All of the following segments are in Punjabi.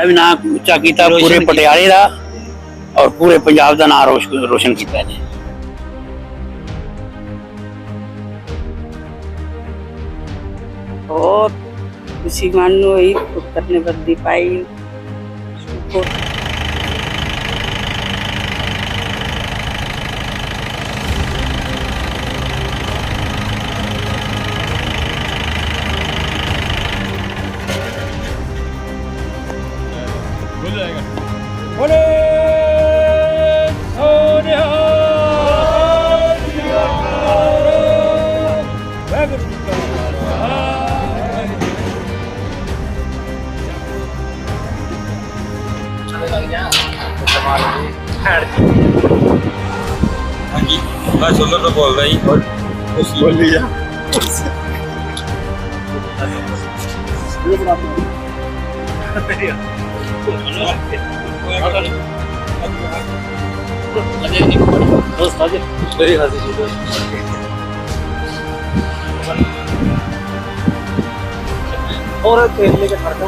ਦਾ ਵੀ ਨਾਂ ਉੱਚਾ ਕੀਤਾ ਪੂਰੇ ਪਟਿਆਲੇ ਦਾ ਔਰ ਪੂਰੇ ਪੰਜਾਬ ਦਾ ਨਾਂ ਰੋਸ਼ਨ ਰੋਸ਼ਨ ਕੀਤਾ ਇਹਨੇ ਬਹੁਤ ਖੁਸ਼ੀ ਮਨ ਨੂੰ ਹੋਈ ਪੁੱਤਰ ਨੇ ਵਰਦੀ ਪਾਈ। ਸ਼ੁਕਰ ਹਾਂਜੀ ਮੈਂ ਸੁੰਦਰ ਤੋਂ ਬੋਲਦਾ ਜੀ ਤੁਸੀਂ ਬੋਲੀ ਜਾ और तेल लेके खड़का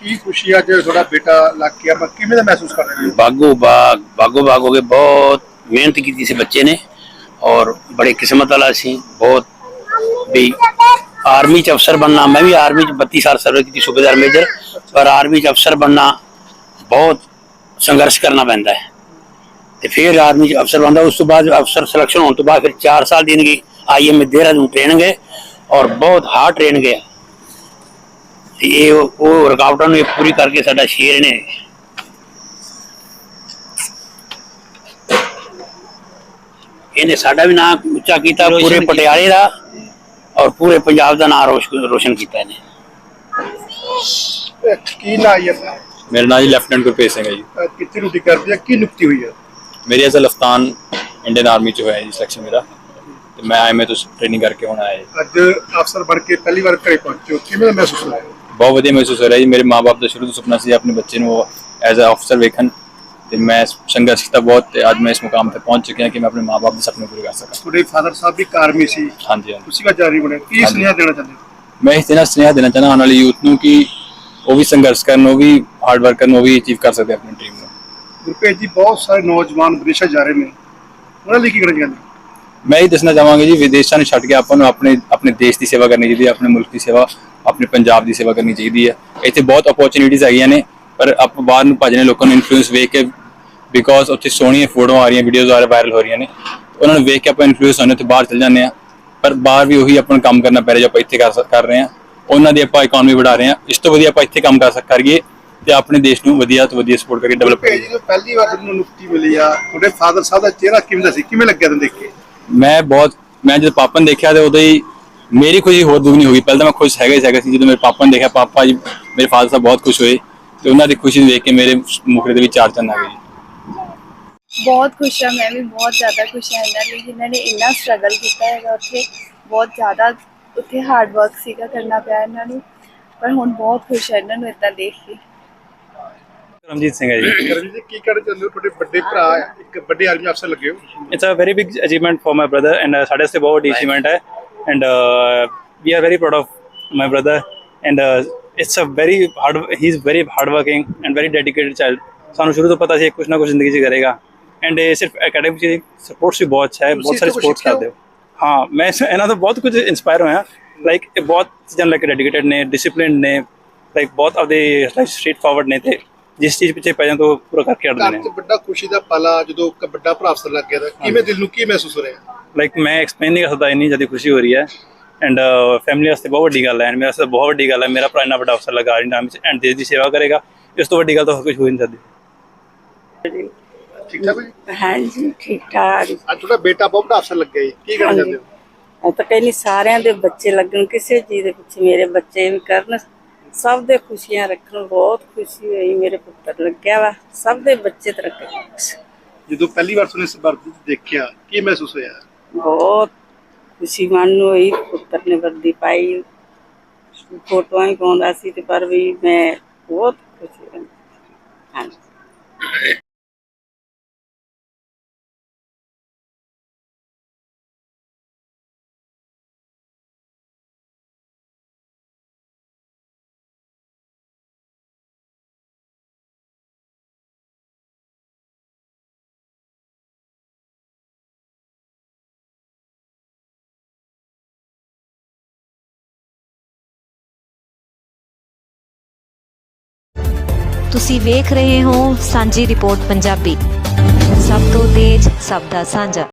ਕੀ ਖੁਸ਼ੀ ਅੱਜ ਤੁਹਾਡਾ ਬੇਟਾ ਲੱਗ ਗਿਆ ਮੈਂ ਕਿਵੇਂ ਦਾ ਮਹਿਸੂਸ ਕਰ ਰਹੇ ਹੋ ਬਾਗੋ ਬਾਗ ਬਾਗੋ ਬਾਗ ਹੋ ਕੇ ਬਹੁਤ ਮਿਹਨਤ ਕੀਤੀ ਸੀ ਬੱਚੇ ਨੇ ਔਰ ਬੜੇ ਕਿਸਮਤ ਵਾਲਾ ਸੀ। ਬਹੁਤ ਵੀ ਆਰਮੀ ਚ ਅਫਸਰ ਬਣਨਾ, ਮੈਂ ਵੀ ਆਰਮੀ ਚ 32 ਸਾਲ ਸਰਵਿਸ ਕੀਤੀ, ਸੂਬੇਦਾਰ ਮੇਜਰ, ਪਰ ਆਰਮੀ ਚ ਅਫਸਰ ਬਣਨਾ ਬਹੁਤ ਸੰਘਰਸ਼ ਕਰਨਾ ਪੈਂਦਾ ਹੈ। ਤੇ ਫਿਰ ਆਰਮੀ ਚ ਅਫਸਰ ਬਣਦਾ, ਉਸ ਤੋਂ ਬਾਅਦ ਅਫਸਰ ਸਿਲੈਕਸ਼ਨ ਹੋਣ ਤੋਂ ਬਾਅਦ ਫਿਰ 4 ਸਾਲ ਦੇਣਗੇ ਆਈਐਮ ਦੇਹਰਾਦੂਨ ਟ੍ਰੇਨਿੰਗ ਹੈ ਔਰ ਬਹੁਤ ਹਾਰਡ ਟ੍ਰੇਨਿੰਗ ਹੈ ਤੇ ਇਹ ਉਹ- ਰੁਕਾਵਟਾਂ ਨੂੰ ਪੂਰੀ ਕਰਕੇ ਸਾਡਾ ਸ਼ੇਰ ਨੇ ਇਹਨੇ ਸਾਡਾ ਵੀ ਨਾਂ ਉੱਚਾ ਕੀਤਾ ਪੂਰੇ ਪਟਿਆਲੇ ਦਾ ਔਰ ਪੂਰੇ ਪੰਜਾਬ ਦਾ ਨਾਂ ਰੋਸ਼ਨ ਕੀਤਾ ਇਹਨੇ। ਇਹ ਕੀ ਨਾ ਹੈ ਮੇਰਾ ਨਾਮ ਜੀ ਲੈਫਟੀਨੈਂਟ ਗੁਰਪ੍ਰੀਤ ਸਿੰਘ ਹੈ ਜੀ। ਕਿੱਥੇ ਡਿਊਟੀ ਕਰਦੀ ਹੈ ਕੀ ਨੁਕਤੀ ਹੋਈ ਹੈ? ਮੇਰੀ ਐਜ਼ ਲਫਤਾਨ ਇੰਡੀਅਨ ਆਰਮੀ ਚ ਹੋਇਆ ਜੀ ਸਿਲੈਕਸ਼ਨ ਮੇਰਾ। ਤੇ ਮੈਂ ਆਈਐਮਏ ਤੋਂ ਟ੍ਰੇਨਿੰਗ ਕਰਕੇ ਹੁਣ ਆਇਆ ਜੀ। ਅੱਜ ਅਫਸਰ ਬਣ ਕੇ ਪਹਿਲੀ ਵਾਰ ਘਰੇ ਪਹੁੰਚੇ ਕਿਵੇਂ ਦਾ ਮਹਿਸੂਸ ਹੋ ਰਿਹਾ ਹੈ ਬਹੁਤ ਵਧੀਆ ਮਹਿਸੂਸ ਹੋ ਰਿਹਾ ਜੀ। ਮੇਰੇ ਮਾਪੇ ਦਾ ਸ਼ੁਰੂ ਤੋਂ ਸੁਪਨਾ ਸੀ ਆਪਣੇ ਬੱਚੇ ਨੂੰ ਐਜ਼ ਅ ਅਫਸਰ ਵੇਖਣ ਤੇ ਮੈਂ ਸੰਘਰਸ਼ ਕੀਤਾ ਬਹੁਤ ਤੇ ਅੱਜ ਮੈਂ ਇਸ ਮੁਕਾਮ ਤੇ ਪਹੁੰਚ ਚੁੱਕਿਆ ਕਿ ਮੈਂ ਆਪਣੇ ਮਾਪੇ ਦੇ ਸੁਪਨੇ ਪੂਰੇ ਕਰ ਸਕਾਂ। ਤੁਹਾਡੇ ਫਾਦਰ ਸਾਹਿਬ ਵੀ ਕਾਰਮੀ ਸੀ। ਹਾਂਜੀ ਹਾਂਜੀ। ਤੁਸੀਂ ਕਾ ਜਾਰੀ ਬਣੇ ਕੀ। ਸੁਨੇਹਾ ਦੇਣਾ ਚਾਹੁੰਦੇ ਮੈਂ ਇਸ ਦਿਨ ਸੁਨੇਹਾ ਦੇਣਾ ਚਾਹੁੰਦਾ ਆਉਣ ਵਾਲੀ ਯੂਥ ਨੂੰ ਕਿ ਉਹ ਵੀ ਸੰਘਰਸ਼ ਕਰਨ ਉਹ ਵੀ ਹਾਰਡ ਵਰਕ ਕਰਨ ਉਹ ਵੀ ਅਚੀਵ ਕਰ ਸਕਦੇ ਆਪਣੀ ਡ੍ਰੀਮ ਨੂੰ। ਗੁਰਪ੍ਰੀਤ ਜੀ ਬਹੁਤ ਸਾਰੇ ਨੌਜਵਾਨ ਵਿਦੇਸ਼ਾਂ ਜਾ ਰਹੇ ਨੇ। ਉਹਨਾਂ ਲਈ ਕੀ ਕਰਨਾ ਚਾਹੁੰਦੇ? ਮੈਂ ਇਹ ਦੱਸਣਾ ਚਾਹਾਂਗਾ ਜੀ ਵਿਦੇਸ਼ਾਂ ਨੂੰ ਛੱਡ ਕੇ ਆਪਾਂ ਨੂੰ ਆਪਣੇ ਆਪਣੇ ਦੇਸ਼ ਦੀ ਸੇਵਾ ਕਰਨੀ ਚਾਹੀਦੀ ਹੈ ਆਪਣੇ ਮੁਲਕ ਦੀ ਸੇਵਾ। ਆਪਣੇ ਪੰਜਾਬ ਦੀ ਸੇਵਾ ਕਰਨੀ ਚਾਹੀਦੀ ਹੈ। ਇੱਥੇ ਬਹੁਤ ਓਪਰਚੁਨਿਟੀਜ਼ ਹੈਗੀਆਂ ਨੇ ਪਰ ਆਪਾਂ ਬਾਹਰ ਨੂੰ ਭੱਜਣੇ ਲੋਕਾਂ ਨੂੰ ਇਨਫਲੂਐਂਸ ਵੇਖ ਕੇ ਬਿਕੋਜ਼ ਉੱਥੇ ਸੋਹਣੀਆਂ ਫੋਟੋਆਂ ਆ ਰਹੀਆਂ ਵੀਡੀਓਜ਼ ਆ ਰਹੀਆਂ ਵਾਇਰਲ ਹੋ ਰਹੀਆਂ ਨੇ। ਉਹਨਾਂ ਨੂੰ ਵੇਖ ਕੇ ਆਪਾਂ ਇਨਫਲੂਐਂਸ ਹੁੰਦੇ ਤੇ ਬਾਹਰ ਚਲ ਜਾਂਦੇ ਆ ਪਰ ਬਾਹਰ ਵੀ ਉਹੀ ਆਪਾਂ ਨੂੰ ਕੰਮ ਕਰਨਾ ਪੈ ਰਿਹਾ ਜੋ ਆਪਾਂ ਇੱਥੇ ਕਰ ਸਕ- ਕਰ ਰਹੇ ਆ ਉਹਨਾਂ ਦੀ ਆਪਾਂ ਇਕਨੋਮੀ ਵਧਾ ਰਹੇ ਆ ਇਸ ਤੋਂ ਵਧੀਆ ਆਪਾਂ ਇੱਥੇ ਕੰਮ ਕਰ ਸਕ ਕਰੀਏ ਤੇ ਆਪਣੇ ਦੇਸ਼ ਨੂੰ ਵਧੀਆ ਤੋਂ ਵਧੀਆ ਸਪੋਰਟ ਕਰਕੇ ਡਿਵੈਲਪ ਕਰੀਏ ਜੋ ਪਹਿਲੀ ਵਾਰ ਤੁਹਾਨੂੰ ਨੁਕਤੀ ਮਿਲੀ ਆ ਤੁਹਾਡੇ ਫਾਦਰ ਸਾਹਿਬ ਦਾ ਚਿਹਰਾ ਕਿਵੇਂ ਦਾ ਸੀ? ਕਿਵੇਂ ਲੱਗਿਆ ਤੁਹਾਨੂੰ ਦੇਖ ਕੇ? ਮੈਂ ਬਹੁਤ ਮੈਂ ਜਦ ਪਾਪਾ ਨੂੰ ਦੇਖਿਆ ਤੇ ਉਦੋਂ ਹੀ ਮੇਰੀ ਖੁਸ਼ੀ ਹੋਰ ਦੁਗਣੀ ਹੋ ਗਈ। ਪਹਿਲਾਂ ਤਾਂ ਮੈਂ ਖੁਸ਼ ਹੈਗਾ ਹੀ ਹੈਗਾ ਸੀ। ਜਦੋਂ ਮੇਰੇ ਪਾਪਾ ਨੇ ਦੇਖਿਆ ਪਾਪਾ ਜੀ ਮੇਰੇ ਫਾਦਰ ਸਾਹਿਬ ਬਹੁਤ ਖੁਸ਼ ਹੋਏ ਤੇ ਉਹਨਾਂ ਦੀ ਖੁਸ਼ੀ ਨੂੰ ਦੇਖ ਕੇ ਮੇਰੇ ਮੁਖੜੇ ਦੇ ਵਿੱਚ ਚਾਰ ਚੰਨ ਆ ਗਏ। ਬਹੁਤ ਖੁਸ਼ ਹਾਂ ਮੈਂ ਵੀ ਬਹੁਤ ਜ਼ਿਆਦਾ ਖੁਸ਼ ਹਾਂ ਇਹਨਾਂ ਲਈ ਜਿਨ੍ਹਾਂ ਨੇ ਇੰਨਾ ਸਟਰਗਲ ਕੀਤਾ ਹੈਗਾ ਉੱਥੇ। ਬਹੁਤ ਜ਼ਿਆਦਾ ਉੱਥੇ ਹਾਰਡ ਵਰਕ ਸੀਗਾ ਕਰਨਾ ਪਿਆ ਇਹਨਾਂ ਨੂੰ। ਪਰ ਹੁਣ ਬਹੁਤ ਖੁਸ਼ ਹਾਂ ਇਹਨਾਂ ਨੂੰ ਇਦਾਂ ਦੇਖ ਕੇ। ਰਮਜੀਤ ਸਿੰਘ ਹੈ ਜੀ। ਕਰਮਜੀਤ ਜੀ ਕੀ ਕਹਿਣਾ ਚਾਹੁੰਦੇ ਹੋ? ਤੁਹਾਡੇ ਵੱਡੇ ਭਰਾ ਇੱਕ ਵੱਡੇ ਆਰਮੀ ਅਫਸਰ ਲੱਗੇ ਹੋ? It's a very big achievement for my brother and ਸਾਡੇ ਵਾਸਤੇ ਬਹੁਤ ਵੱਡੀ ਅਚੀਵਮੈਂਟ ਹੈ। And we are very proud of my brother and it's a very hard he is very hard working and very dedicated child ਸਾਨੂੰ ਸ਼ੁਰੂ ਤੋਂ ਪਤਾ ਸੀ ਕੁਝ ਨਾ ਕੁਝ ਜ਼ਿੰਦਗੀ 'ਚ ਕਰੇਗਾ। ਐਂਡ ਇਹ ਸਿਰਫ ਅਕੈਡਮਿਕ ਚ ਸਪੋਰਟਸ ਵੀ ਬਹੁਤ ਅੱਛਾ ਹੈ ਬਹੁਤ ਸਾਰੇ ਸਪੋਰਟਸ ਕਰਦੇ ਹੋ। ਹਾਂ ਮੈਂ ਇਹਨਾਂ ਤੋਂ ਬਹੁਤ ਕੁਝ ਇਨਸਪਾਇਰ ਹੋਇਆ। ਲਾਈਕ ਇਹ ਬਹੁਤ ਚੀਜ਼ਾਂ ਲੈ ਕੇ ਡੈਡੀਕੇਟਡ ਨੇ ਡਿਸਪਲਿਨਡ ਨੇ ਲਾਈਕ ਬਹੁਤ ਆਪਦੇ ਲਾਈਕ ਸਟ੍ਰੇਟ ਫਾਰਵਰਡ ਨੇ ਤੇ ਜਿਸ ਚੀਜ਼ ਪਿੱਛੇ ਪੈ ਜਾਣ ਤੋਂ ਪੂਰਾ ਕਰਕੇ ਅੜਦੇ ਘਰ ਨੇ ਚ ਵੱਡਾ ਖੁਸ਼ੀ ਦਾ ਪਲਾ ਜਦੋਂ ਇੱਕ ਵੱਡਾ ਭਰਾ ਅਫਸਰ ਲੱਗ ਗਿਆ ਤਾਂ ਕਿਵੇਂ ਦਿਲ ਨੂੰ ਕੀ ਮਹਿਸੂਸ ਹੋ ਰਿਹਾ? ਲਾਈਕ ਮੈਂ ਐਕਸਪਲੇਨ ਨਹੀਂ ਕਰ ਸਕਦਾ ਇੰਨੀ ਜ਼ਿਆਦਾ ਖੁਸ਼ੀ ਹੋ ਰਹੀ ਹੈ। ਐਂਡ ਫੈਮਿਲੀ ਵਾਸਤੇ ਬਹੁਤ ਵੱਡੀ ਗੱਲ ਹੈ। ਐਂਡ ਮੇਰੇ ਵਾਸਤੇ ਬਹੁਤ ਵੱਡੀ ਗੱਲ ਹੈ। ਮੇਰਾ ਭਰਾ ਇੰਨਾ ਵੱਡਾ ਅਫਸਰ ਲੱਗਾ ਇੰਨਾ ਵਿੱਚ ਐਂਡ ਦੇਸ਼ ਦੀ ਸੇਵਾ ਕਰੇਗਾ। ਇਸ ਤੋਂ ਵੱਡੀ ਗੱਲ ਤਾਂ ਹੋਰ ਕੁਝ ਹੋ ਹੀ ਨਹੀਂ ਸਕਦੀ। ਠੀਕ ਠਾਕ ਹੋ ਜੀ? ਹਾਂਜੀ ਠੀਕ ਠਾਕ। ਅੱਜ ਤੁਹਾਡਾ ਬੇਟਾ ਬਹੁਤ ਵੱਡਾ ਅਫਸਰ ਲੱਗਿਆ ਜੀ। ਕੀ ਕਹਿਣਾ ਚਾਹੁੰਦੇ ਹੋ? ਮੈਂ ਤਾਂ ਕਹਿੰਦੀ ਸਾਰਿਆਂ ਦੇ ਬੱਚੇ ਲੱਗਣ ਕਿਸੇ ਚੀਜ਼ ਦੇ ਪਿੱਛੇ ਮੇਰੇ ਬੱਚੇ ਵੀ ਕਰਨ। ਸਭ ਦੇ ਖੁਸ਼ੀਆਂ ਰੱਖਣ ਬਹੁਤ ਖੁਸ਼ੀ ਹੋਈ ਮੇਰੇ ਪੁੱਤਰ ਲੱਗਿਆ ਵਾ ਸਭ ਦੇ ਬੱਚੇ ਤਰੱਕੀ ਜਦੋਂ ਪਹਿਲੀ ਵਾਰ ਤੁਹਾਨੂੰ ਇਸ ਵਰਦੀ 'ਚ ਦੇਖਿਆ ਕੀ ਮਹਿਸੂਸ ਹੋਇਆ? ਬਹੁਤ ਖੁਸ਼ੀ ਮਨ ਨੂੰ ਹੋਈ ਪੁੱਤਰ ਨੇ ਵਰਦੀ ਪਾਈ। ਫੋਟੋਆਂ ਹੀ ਪਾਉਂਦਾ ਸੀ ਤੇ ਪਰ ਵੀ ਮੈਂ ਬਹੁਤ ਖੁਸ਼ੀ ਹੋਈ। ਤੁਸੀਂ ਵੇਖ ਰਹੇ ਹੋ ਸਾਂਝੀ ਰਿਪੋਰਟ ਪੰਜਾਬੀ। ਸਭ ਤੋਂ ਤੇਜ਼ ਸਭ ਦਾ ਸਾਂਝਾ।